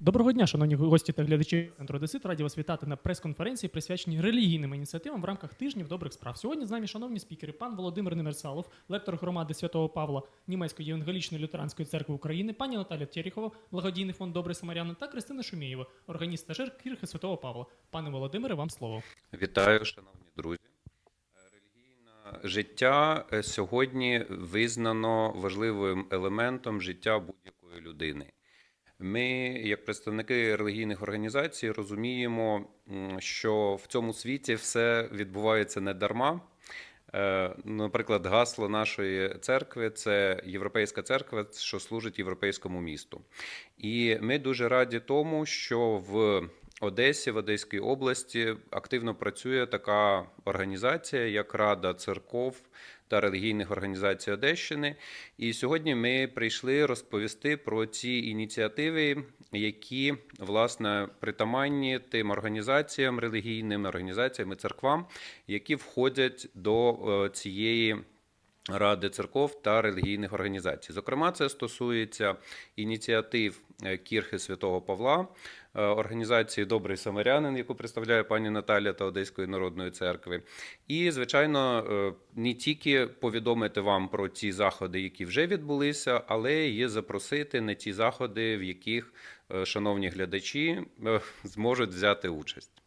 Доброго дня, шановні гості та глядачі центру Одесит. Раді вас вітати на прес-конференції, присвяченій релігійним ініціативам в рамках тижнів добрих справ. Сьогодні з нами шановні спікери, пан Володимир Немерсалов, лектор громади Святого Павла Німецької євангелічної лютеранської церкви України, пані Наталя Терехова, благодійний фонд Добрий Самарянин та Кристина Шумієва, органіст стажер Кірхи Святого Павла. Пане Володимире, вам слово. Вітаю, шановні друзі. Релігійне життя е, сьогодні визнано важливим елементом життя будь-якої людини. Ми, як представники релігійних організацій, розуміємо, що в цьому світі все відбувається не дарма. Е, Наприклад, гасло нашої церкви це Європейська церква, що служить європейському місту. І ми дуже раді тому, що в Одесі, в Одеській області активно працює така організація, як Рада церков та релігійних організацій Одещини. І сьогодні ми прийшли розповісти про ці ініціативи, які власне притаманні тим організаціям, релігійним організаціям і церквам, які входять до е, цієї. Ради церков та релігійних організацій. Зокрема, це стосується ініціатив е, Кірхи Святого Павла, е, організації Добрий Самарянин, яку представляє пані Наталя та Одеської народної церкви. І, звичайно, е, не тільки повідомити вам про ті заходи, які вже відбулися, але і запросити на ті заходи, в яких шановні глядачі зможуть взяти участь.